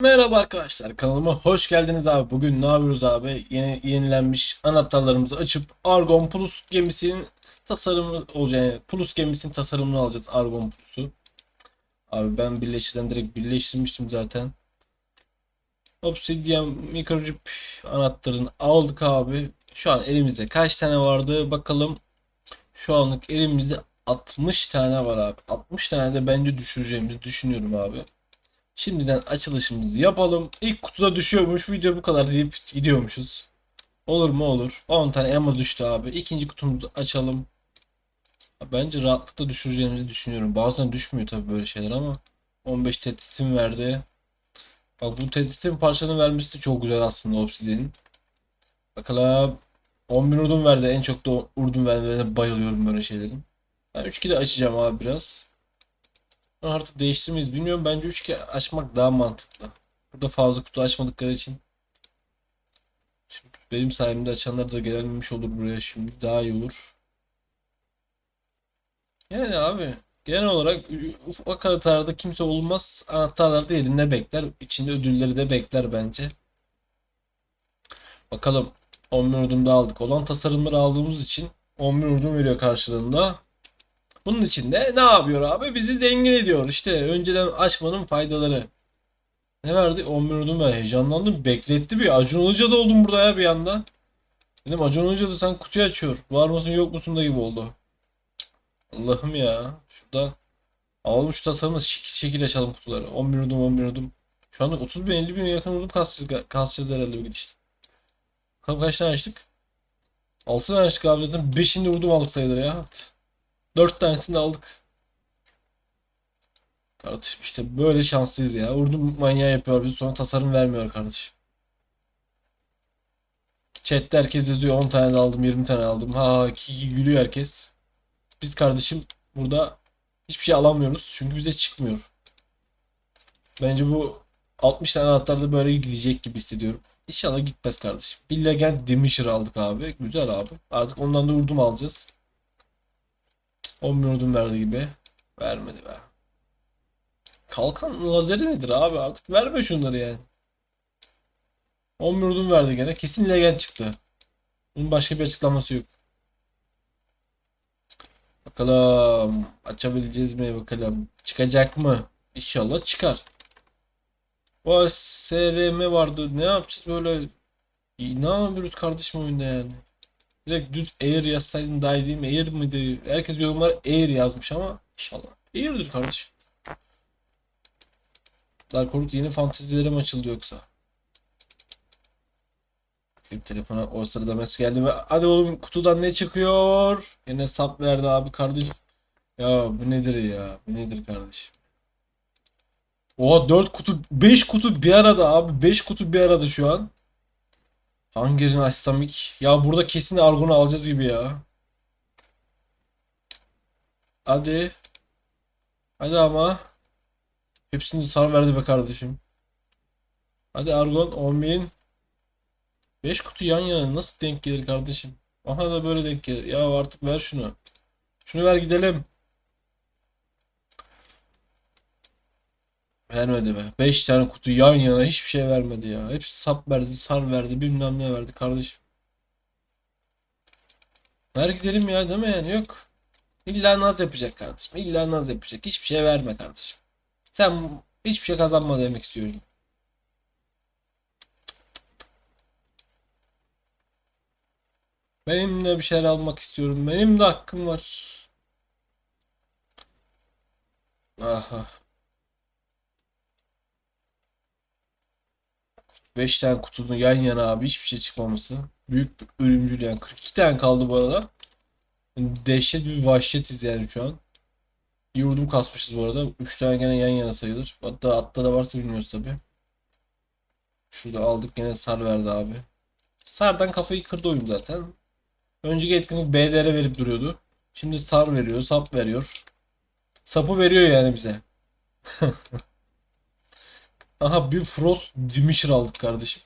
Merhaba arkadaşlar kanalıma hoş geldiniz abi. Bugün ne yapıyoruz abi? Yeni yenilenmiş anahtarlarımızı açıp Argon Plus gemisinin tasarımı olacak. Yani Plus gemisinin tasarımını alacağız Argon Plus'u. Abi ben birleştiren direkt birleştirmiştim zaten. Obsidian Microchip anahtarını aldık abi. Şu an elimizde kaç tane vardı bakalım. Şu anlık elimizde 60 tane var abi. 60 tane de bence düşüreceğimizi düşünüyorum abi. Şimdiden açılışımızı yapalım. İlk kutuda düşüyormuş. Video bu kadar deyip gidiyormuşuz. Olur mu olur. 10 tane ammo düştü abi. İkinci kutumuzu açalım. Bence rahatlıkla düşüreceğimizi düşünüyorum. Bazen düşmüyor tabii böyle şeyler ama 15 tetisim verdi. Bak bu tetisin parçanın vermesi de çok güzel aslında Obsidian'in. Bakalım 11 urdun verdi. En çok da urdun vermelerine bayılıyorum böyle şeylerin. Ben 3 de açacağım abi biraz. Artık değiştirmeyiz. Bilmiyorum bence 3 açmak daha mantıklı. Burada fazla kutu açmadıkları için. Şimdi benim sayemde açanlar da gelmemiş olur buraya şimdi. Daha iyi olur. Yani abi genel olarak ufak haritalarda kimse olmaz. Anahtarlar da elinde bekler. İçinde ödülleri de bekler bence. Bakalım 11 urdum da aldık. Olan tasarımları aldığımız için 11 urdum veriyor karşılığında. Bunun için de ne yapıyor abi? Bizi zengin ediyor. İşte önceden açmanın faydaları. Ne verdi? 11 urdum ben heyecanlandım. Bekletti bir. Acun Ilıcalı oldum burada ya bir anda. Dedim Acun Ilıcalı sen kutuyu açıyor. Var mısın yok musun da gibi oldu. Allah'ım ya. Şurada alalım şu tasarımı şekil şekil açalım kutuları. 11 urdum 11 urdum. Şu anda 30 bin 50 bin yakın urdum kasacağız, kasacağız herhalde bu gidişte. Kaç tane açtık? 6 tane açtık abi zaten 5'inde urdum aldık sayılır ya. 4 tanesini aldık. Kardeşim işte böyle şanslıyız ya. Urdum manyağı yapıyor biz sonra tasarım vermiyor kardeşim. Chat'te herkes yazıyor 10 tane aldım 20 tane aldım. Ha kiki gülüyor herkes. Biz kardeşim burada hiçbir şey alamıyoruz. Çünkü bize çıkmıyor. Bence bu 60 tane anahtarda böyle gidecek gibi hissediyorum. İnşallah gitmez kardeşim. Bir Legend Demisher aldık abi. Güzel abi. Artık ondan da urdum alacağız. 11 urdum verdi gibi. Vermedi be. Kalkan lazeri nedir abi artık verme şunları yani. 11 urdum verdi gene. Kesin legend çıktı. Bunun başka bir açıklaması yok. Bakalım açabileceğiz mi bakalım. Çıkacak mı? İnşallah çıkar. O SRM vardı. Ne yapacağız böyle? Ne yapıyoruz kardeşim oyunda yani? Direkt düz Air yazsaydın daha iyi değil mi? Air mıydı? Herkes yorumlar Air yazmış ama inşallah. Air'dir kardeşim. Dark yeni fantezilerim açıldı yoksa. Bir telefona o sırada mesaj geldi ve hadi oğlum kutudan ne çıkıyor? Yine sap verdi abi kardeşim. Ya bu nedir ya? Bu nedir kardeşim? Oha 4 kutu 5 kutu bir arada abi 5 kutu bir arada şu an. Hangirini açsam ilk? Ya burada kesin Argon'u alacağız gibi ya. Hadi. Hadi ama. Hepsini sar verdi be kardeşim. Hadi Argon 10.000. 5 kutu yan yana nasıl denk gelir kardeşim? Aha da böyle denk gelir. Ya artık ver şunu. Şunu ver gidelim. Vermedi be. 5 tane kutu yan yana hiçbir şey vermedi ya. Hepsi sap verdi, sar verdi, bilmem ne verdi kardeşim. Ver gidelim ya değil mi yani yok. İlla naz yapacak kardeşim. İlla naz yapacak. Hiçbir şey verme kardeşim. Sen hiçbir şey kazanma demek istiyorum. Benim de bir şeyler almak istiyorum. Benim de hakkım var. Aha. 5 tane kutunun yan yana abi hiçbir şey çıkmaması. Büyük bir ölümcül yani. 42 tane kaldı bu arada. Dehşet bir vahşetiz yani şu an. İyi vurdum kasmışız bu arada. 3 tane gene yan yana sayılır. Hatta atta da varsa bilmiyoruz tabi. Şurada aldık gene sar verdi abi. Sardan kafayı kırdı oyun zaten. Önceki etkinlik BDR verip duruyordu. Şimdi sar veriyor, sap veriyor. Sapı veriyor yani bize. Aha bir Frost Dimister aldık kardeşim.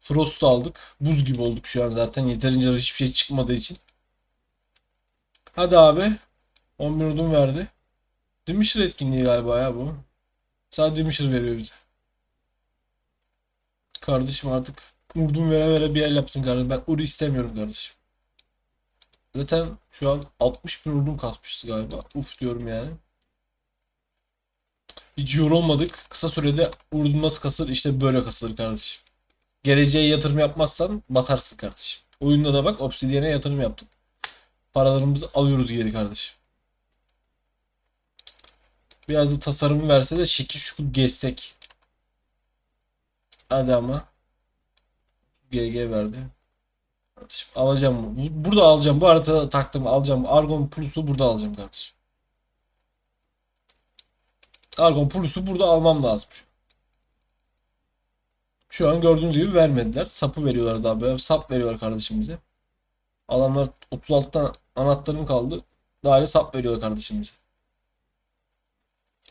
Frost'u aldık. Buz gibi olduk şu an zaten. Yeterince hiçbir şey çıkmadığı için. Hadi abi. 11 odun verdi. Dimister etkinliği galiba ya bu. Sadece Dimister veriyor bize. Kardeşim artık urdun vere vere bir el yapsın kardeşim. Ben uru istemiyorum kardeşim. Zaten şu an 60 bin urdun kasmışız galiba. Uf diyorum yani. Hiç yorulmadık. Kısa sürede nasıl kasılır? İşte böyle kasılır kardeşim. Geleceğe yatırım yapmazsan batarsın kardeşim. Oyunda da bak Obsidian'e yatırım yaptık. Paralarımızı alıyoruz geri kardeşim. Biraz da tasarımı verse de şekil şukul gezsek. Hadi ama. GG verdi. Kardeşim alacağım. Bu- Burada alacağım. Bu haritada taktım alacağım. Argon Plus'u burada alacağım kardeşim. Argon Plus'u burada almam lazım. Şu an gördüğünüz gibi vermediler. Sapı veriyorlar daha böyle. Sap veriyorlar kardeşim bize. Adamlar 36 tane anahtarım kaldı. Hala sap veriyorlar kardeşim bize.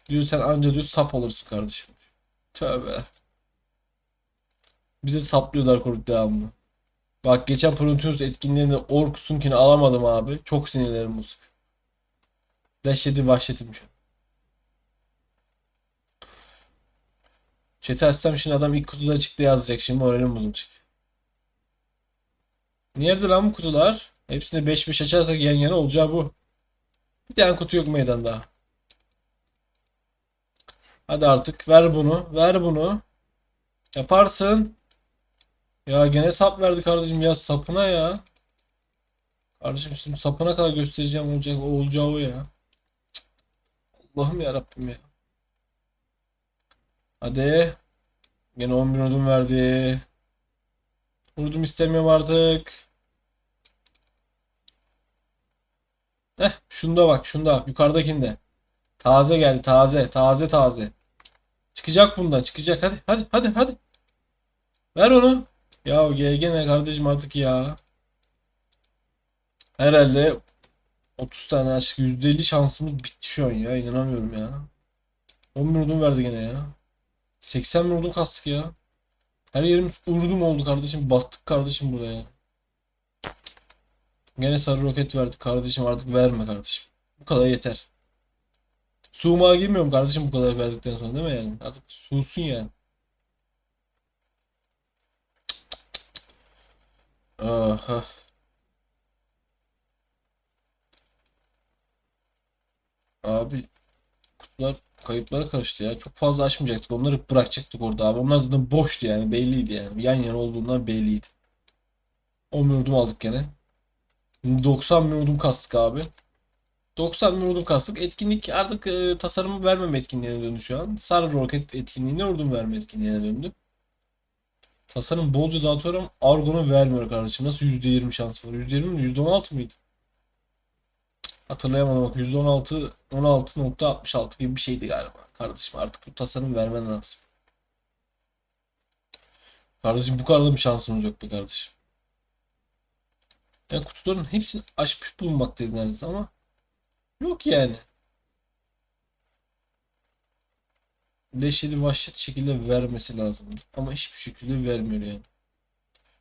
Diyor sen anca diyor sap alırsın kardeşim. Tövbe. Bize saplıyorlar koruk devamlı. Bak geçen Prometheus etkinliğinde Orkus'unkini alamadım abi. Çok sinirlerim bozuk. Dehşeti vahşetim şu an. Chat'e açsam şimdi adam ilk kutuda çıktı yazacak. Şimdi moralim bozulacak. Nerede lan bu kutular? Hepsini 5-5 açarsak yan yana olacağı bu. Bir tane kutu yok meydanda. Hadi artık ver bunu. Ver bunu. Yaparsın. Ya gene sap verdi kardeşim ya sapına ya. Kardeşim şimdi sapına kadar göstereceğim olacak olacağı o ya. Allah'ım ya Rabbim ya. Hadi. Gene 11 ödüm verdi. Vurdum istemiyorum artık. Heh, şunda bak, şunda, yukarıdakinde. Taze geldi, taze, taze, taze. Çıkacak bundan, çıkacak. Hadi, hadi, hadi, hadi. Ver onu. Ya GG ne kardeşim artık ya. Herhalde 30 tane açık %50 şansımız bitti şu an ya. İnanamıyorum ya. 11 urdum verdi gene ya. 80 bin urdum kastık ya. Her yerimiz urdum oldu kardeşim. Battık kardeşim buraya. Gene sarı roket verdik kardeşim artık verme kardeşim. Bu kadar yeter. Suğuma girmiyorum kardeşim bu kadar verdikten sonra değil mi yani? Artık susun yani. Aha. Abi kutular kayıplara karıştı ya. Çok fazla açmayacaktık. Onları bırakacaktık orada abi. Onlar zaten boştu yani. Belliydi yani. Yan yana olduğundan belliydi. 10 bin udum aldık gene. 90 bin udum kastık abi. 90 bin udum kastık. Etkinlik artık e, tasarımı vermeme etkinliğine döndü şu an. Sarı roket etkinliğine udum verme etkinliğine döndü. Tasarım bolca dağıtıyorum. Argon'u vermiyor kardeşim. Nasıl %20 şans var? %20 mi? %16 mıydı? Hatırlayamadım bak %16 16.66 gibi bir şeydi galiba. Kardeşim artık bu tasarım vermen lazım. Kardeşim bu kadar da bir şansın olacak be kardeşim. Ya kutuların hepsini açmış bulunmaktayız neredeyse ama yok yani. Dehşeti vahşet şekilde vermesi lazım. Ama hiçbir şekilde vermiyor yani.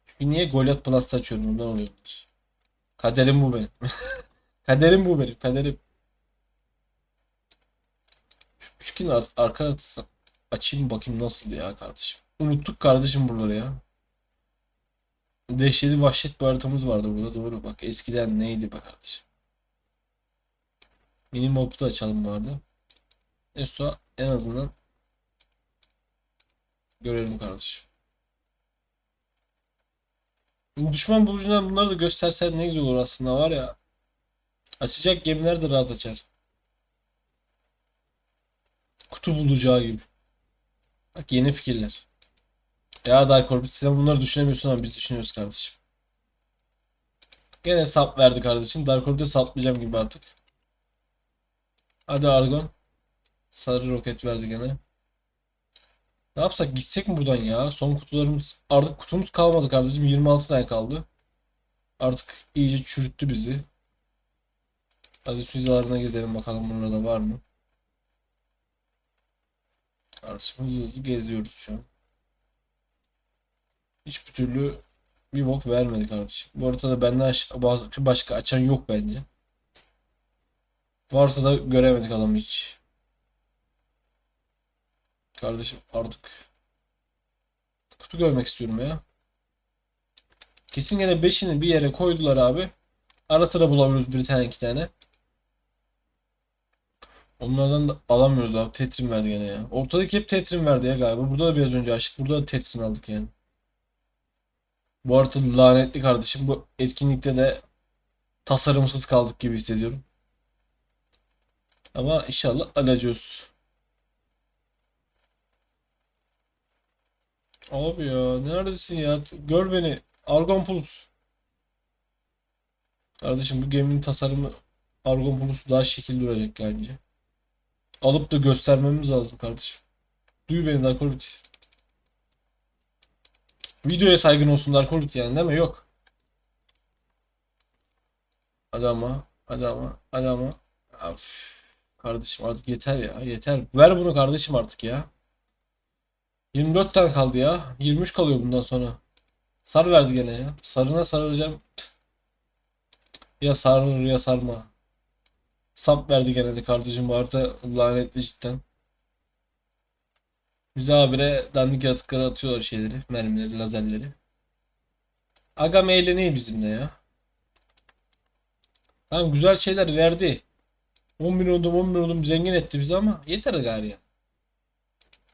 Çünkü niye Goliath Plus'ta açıyorum ondan oluyorlar. Kaderim bu benim. Kaderim bu benim. Kaderim. Üçgen ar arka haritası açayım bakayım nasıl ya kardeşim. Unuttuk kardeşim buraları ya. Dehşeti vahşet bir haritamız vardı burada doğru bak. Eskiden neydi be kardeşim. Mini mob'da açalım vardı. Neyse en azından görelim kardeşim. Bu düşman bulucudan bunları da göstersen ne güzel olur aslında var ya. Açacak gemiler de rahat açar. Kutu bulacağı gibi. Bak yeni fikirler. Ya Dark Orbit sen bunları düşünemiyorsun ama biz düşünüyoruz kardeşim. Gene sap verdi kardeşim. Dark Orbit'e saplayacağım gibi artık. Hadi Argon. Sarı roket verdi gene. Ne yapsak gitsek mi buradan ya? Son kutularımız artık kutumuz kalmadı kardeşim. 26 tane kaldı. Artık iyice çürüttü bizi. Hadi füzelerine gezelim bakalım burada var mı? Kardeşim hızlı hızlı geziyoruz şu an. Hiçbir türlü bir bok vermedi kardeşim. Bu arada benden aş- bazı- başka açan yok bence. Varsa da göremedik adamı hiç. Kardeşim artık Kutu görmek istiyorum ya. Kesin gene 5'ini bir yere koydular abi. Ara sıra bulabiliyoruz bir tane iki tane. Onlardan da alamıyoruz abi. Tetrim verdi gene ya. Ortadaki hep tetrim verdi ya galiba. Burada da biraz önce açtık. Burada da tetrim aldık yani. Bu arada lanetli kardeşim. Bu etkinlikte de tasarımsız kaldık gibi hissediyorum. Ama inşallah alacağız. Abi ya neredesin ya? Gör beni. Argon Plus. Kardeşim bu geminin tasarımı Argon Plus daha şekil duracak bence. Alıp da göstermemiz lazım kardeşim. Duy beni Darkolit. Videoya saygın olsun Darkolit yani değil mi? Yok. Hadi ama. Hadi ama. Af. Kardeşim artık yeter ya. Yeter. Ver bunu kardeşim artık ya. 24 tane kaldı ya. 23 kalıyor bundan sonra. Sar verdi gene ya. Sarına sarılacağım. Ya sarılır ya sarma. Sap verdi gene de kardeşim bu arada lanetli cidden. Bize habire dandik yaratıkları atıyorlar şeyleri. Mermileri, lazerleri. Aga eğleniyor bizimle ya. Tamam güzel şeyler verdi. 10 milyonum 10 milyonum zengin etti bizi ama yeter gari ya.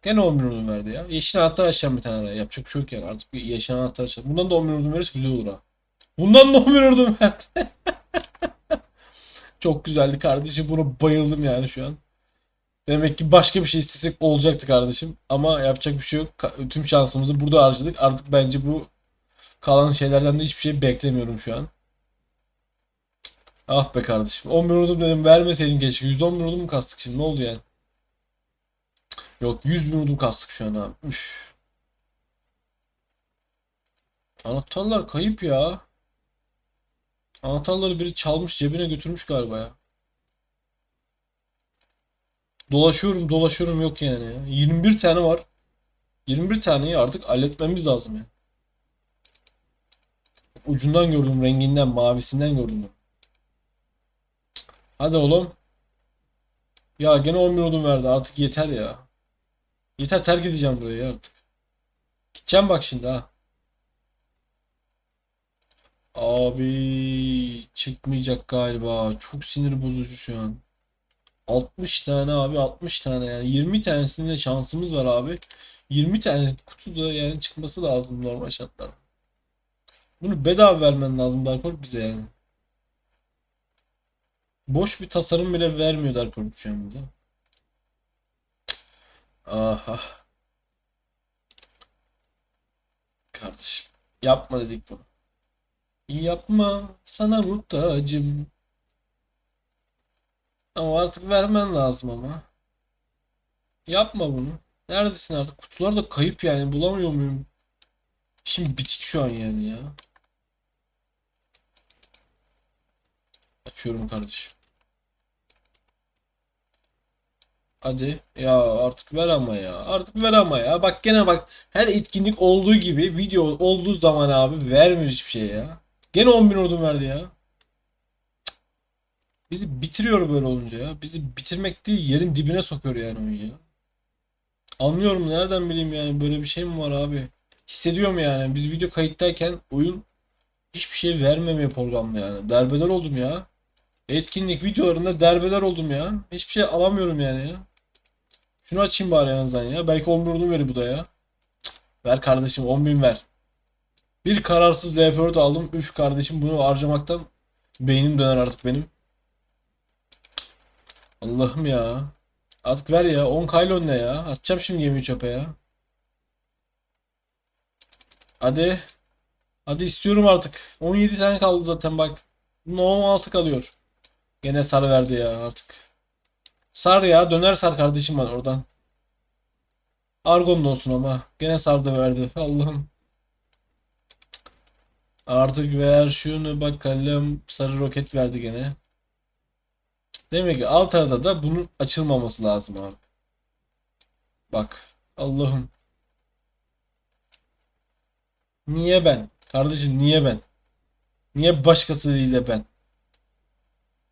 Gene 10 milyonum verdi ya. Yeşil anahtar açacağım bir tane araya. Yapacak bir şey yok yani. Artık bir yeşil anahtar açacağım. Bundan da 10 milyonum verirse güzel olur ha. Bundan da 10 milyonum verdi. Çok güzeldi kardeşim. Buna bayıldım yani şu an. Demek ki başka bir şey istesek olacaktı kardeşim. Ama yapacak bir şey yok. Tüm şansımızı burada harcadık. Artık bence bu kalan şeylerden de hiçbir şey beklemiyorum şu an. Ah be kardeşim. 10 milyonum dedim vermeseydin keşke. 110 milyonum mu kastık şimdi? Ne oldu yani? Yok 100 milyonum kastık şu an abi. Üf. Anahtarlar kayıp ya. Anahtarları biri çalmış cebine götürmüş galiba ya. Dolaşıyorum dolaşıyorum yok yani ya. 21 tane var. 21 taneyi artık halletmemiz lazım ya. Ucundan gördüm renginden mavisinden gördüm. Hadi oğlum. Ya gene 11 odun verdi artık yeter ya. Yeter terk edeceğim burayı artık. Gideceğim bak şimdi ha. Abi çıkmayacak galiba. Çok sinir bozucu şu an. 60 tane abi 60 tane yani 20 tanesinde şansımız var abi. 20 tane kutuda yani çıkması lazım normal şartlarda. Bunu bedava vermen lazım Dark Horse bize yani. Boş bir tasarım bile vermiyor Dark Horse şu an bize. Aha. Kardeşim yapma dedik bunu. Yapma sana muhtacım. Ama artık vermen lazım ama. Yapma bunu. Neredesin artık? Kutular da kayıp yani. Bulamıyor muyum? Şimdi bitik şu an yani ya. Açıyorum kardeşim. Hadi. Ya artık ver ama ya. Artık ver ama ya. Bak gene bak. Her etkinlik olduğu gibi video olduğu zaman abi vermiyor hiçbir şey ya. Gene 10 bin ordum verdi ya. Bizi bitiriyor böyle olunca ya. Bizi bitirmek değil yerin dibine sokuyor yani oyun ya. Anlıyorum nereden bileyim yani böyle bir şey mi var abi? Hissediyorum yani. Biz video kayıttayken oyun hiçbir şey vermemeye programlı yani. Derbeder oldum ya. Etkinlik videolarında derbeder oldum ya. Hiçbir şey alamıyorum yani ya. Şunu açayım bari en azından ya. Belki 11 onu verir bu da ya. Ver kardeşim 10.000 ver. Bir kararsız LF4 aldım. Üf kardeşim bunu harcamaktan beynim döner artık benim. Allah'ım ya. Artık ver ya. 10 kaylon ne ya? Atacağım şimdi gemiyi çöpe ya. Hadi. Hadi istiyorum artık. 17 tane kaldı zaten bak. Bunun 16 kalıyor. Gene sar verdi ya artık. Sar ya. Döner sar kardeşim bana oradan. Argon olsun ama. Gene sardı verdi. Allah'ım. Artık ver şunu bakalım. Sarı roket verdi gene. Demek ki alt arada da bunun açılmaması lazım abi. Bak. Allah'ım. Niye ben? Kardeşim niye ben? Niye başkası değil de ben?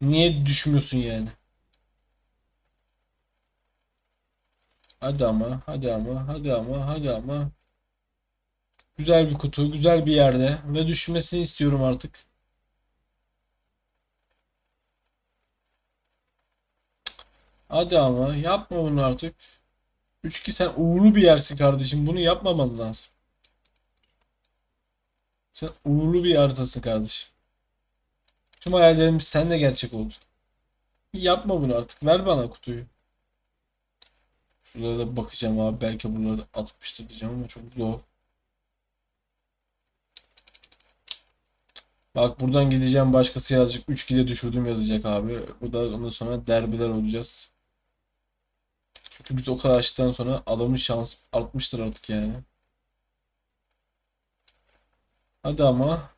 Niye düşmüyorsun yani? Hadi ama, hadi ama, hadi ama, hadi ama. Güzel bir kutu, güzel bir yerde ve düşmesini istiyorum artık. Hadi ama yapma bunu artık. 3-2 sen uğurlu bir yersin kardeşim. Bunu yapmaman lazım. Sen uğurlu bir haritasın kardeşim. Tüm hayallerimiz seninle gerçek oldu. Yapma bunu artık. Ver bana kutuyu. Şurada da bakacağım abi. Belki bunları da atmıştır diyeceğim ama çok zor. Bak buradan gideceğim başkası yazacak. 3-2'de düşürdüm yazacak abi. Bu da ondan sonra derbiler olacağız. Çünkü biz o kadar açtıktan sonra adamın şans artmıştır artık yani. Hadi ama.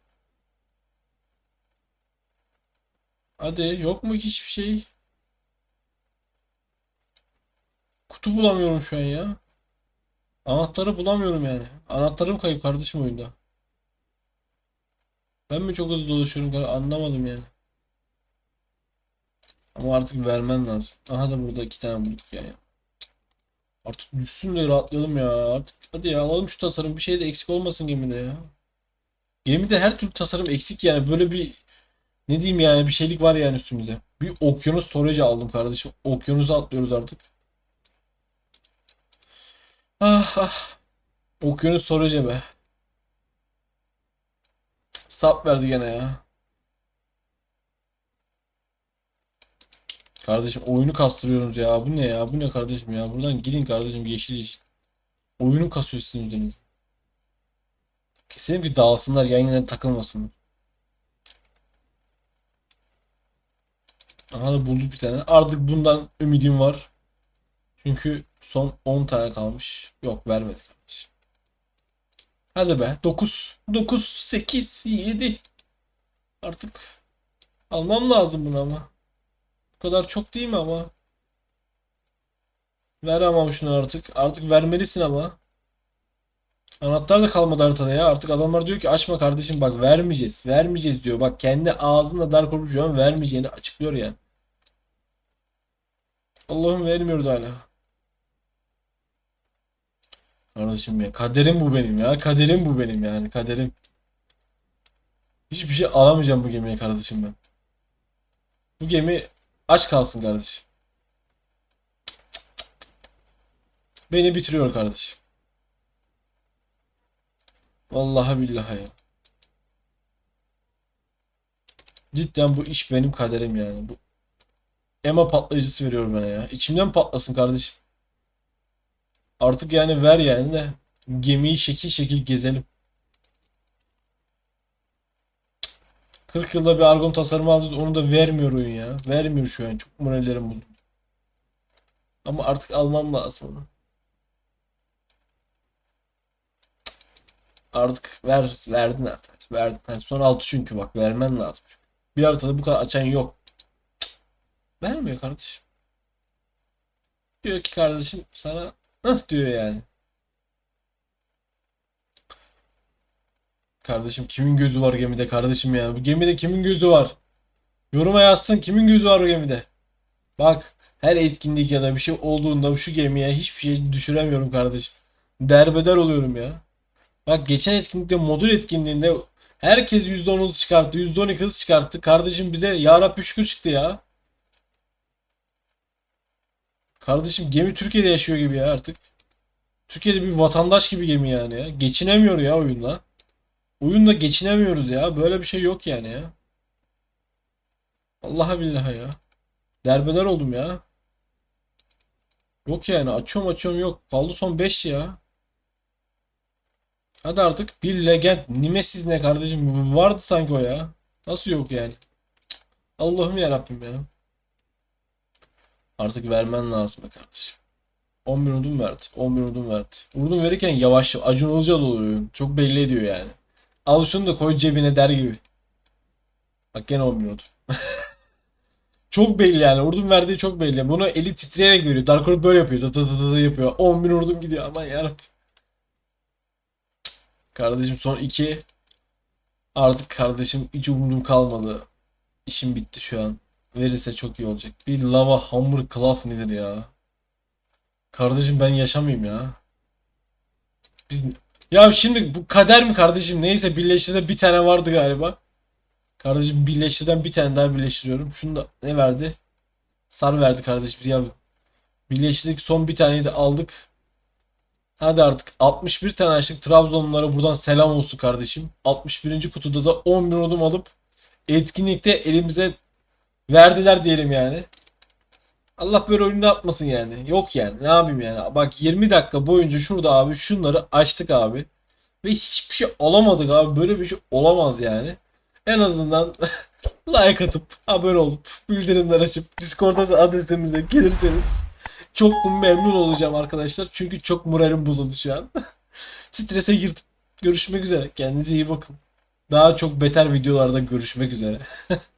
Hadi yok mu hiçbir şey? Kutu bulamıyorum şu an ya. Anahtarı bulamıyorum yani. Anahtarım kayıp kardeşim oyunda. Ben mi çok hızlı dolaşıyorum anlamadım yani. Ama artık vermen lazım. Aha da burada iki tane bulduk yani. Artık düşsün de rahatlayalım ya. Artık hadi ya alalım şu tasarım. Bir şey de eksik olmasın gemide ya. Gemide her türlü tasarım eksik yani. Böyle bir ne diyeyim yani bir şeylik var yani üstümüze. Bir okyanus storage aldım kardeşim. Okyanusa atlıyoruz artık. Ah ah. Okyanus storage be. Sap verdi gene ya. Kardeşim oyunu kastırıyoruz ya. Bu ne ya? Bu ne kardeşim ya? Buradan gidin kardeşim yeşil yeşil. Oyunu kasıyor sizin yüzünüz. Kesin bir dağılsınlar yan yana takılmasın. Aha da bulduk bir tane. Artık bundan ümidim var. Çünkü son 10 tane kalmış. Yok vermedi kardeşim. Hadi be. 9, 9, 8, 7. Artık almam lazım bunu ama. Bu kadar çok değil mi ama? Ver ama şunu artık. Artık vermelisin ama. Anahtar da kalmadı haritada ya. Artık adamlar diyor ki açma kardeşim bak vermeyeceğiz. Vermeyeceğiz diyor. Bak kendi ağzında Dark Orb'u vermeyeceğini açıklıyor yani. Allah'ım vermiyordu hala. Kardeşim ya kaderim bu benim ya. Kaderim bu benim yani kaderim. Hiçbir şey alamayacağım bu gemiye kardeşim ben. Bu gemi aç kalsın kardeşim. Beni bitiriyor kardeşim. Vallahi billahi ya. Cidden bu iş benim kaderim yani. Bu ema patlayıcısı veriyorum bana ya. İçimden patlasın kardeşim. Artık yani ver yani de gemiyi şekil şekil gezelim. 40 yılda bir argon tasarımı aldı onu da vermiyor oyun ya. Vermiyor şu an. Çok morallerim bozuldu. Ama artık almam lazım onu. Artık ver verdin artık. Verdin. Yani son altı çünkü bak vermen lazım. Bir haritada bu kadar açan yok. Vermiyor kardeşim. Diyor ki kardeşim sana nasıl diyor yani. Kardeşim kimin gözü var gemide kardeşim ya? Bu gemide kimin gözü var? Yoruma yazsın kimin gözü var o gemide? Bak her etkinlik ya da bir şey olduğunda şu gemiye hiçbir şey düşüremiyorum kardeşim. Derbeder oluyorum ya. Bak geçen etkinlikte modül etkinliğinde herkes %10 hız çıkarttı. %12 hız çıkarttı. Kardeşim bize yarabbi şükür çıktı ya. Kardeşim gemi Türkiye'de yaşıyor gibi ya artık. Türkiye'de bir vatandaş gibi gemi yani ya. Geçinemiyor ya oyunla. Oyunla geçinemiyoruz ya. Böyle bir şey yok yani ya. Vallahi billahi ya. Derbeder oldum ya. Yok yani açıyorum açıyorum yok. Kaldı son 5 ya. Hadi artık bir legend. Nimesiz ne kardeşim? Vardı sanki o ya. Nasıl yok yani? Allah'ım yarabbim ya. Artık vermen lazım be kardeşim. 11 udum verdi. 11 udum verdi. Udum verirken yavaş Acun Ilıcalı oluyor. Çok belli ediyor yani. Al şunu da koy cebine der gibi. Bak gene 11 udum. Çok belli yani. Urdum verdiği çok belli. Bunu eli titreyerek veriyor. Dark Orb böyle yapıyor. Tı tı tı tı yapıyor. 10.000 urdum gidiyor. Aman yarabbim. Kardeşim son 2. Artık kardeşim hiç umudum kalmadı. İşim bitti şu an. Verirse çok iyi olacak. Bir lava hamur cloth nedir ya? Kardeşim ben yaşamayayım ya. Biz Ya şimdi bu kader mi kardeşim? Neyse birleştirde bir tane vardı galiba. Kardeşim birleştirden bir tane daha birleştiriyorum. Şunu da ne verdi? Sar verdi kardeşim. Ya birleştirdik son bir taneyi de aldık. Hadi artık 61 tane açtık. Trabzonlulara buradan selam olsun kardeşim. 61. kutuda da 10 bin odum alıp etkinlikte elimize verdiler diyelim yani. Allah böyle oyunu yapmasın yani. Yok yani. Ne yapayım yani. Bak 20 dakika boyunca şurada abi şunları açtık abi. Ve hiçbir şey alamadık abi. Böyle bir şey olamaz yani. En azından like atıp, abone olup, bildirimler açıp, Discord'da da adresimize gelirseniz çok memnun olacağım arkadaşlar. Çünkü çok moralim bozuldu şu an. Strese girdim. Görüşmek üzere. Kendinize iyi bakın. Daha çok beter videolarda görüşmek üzere.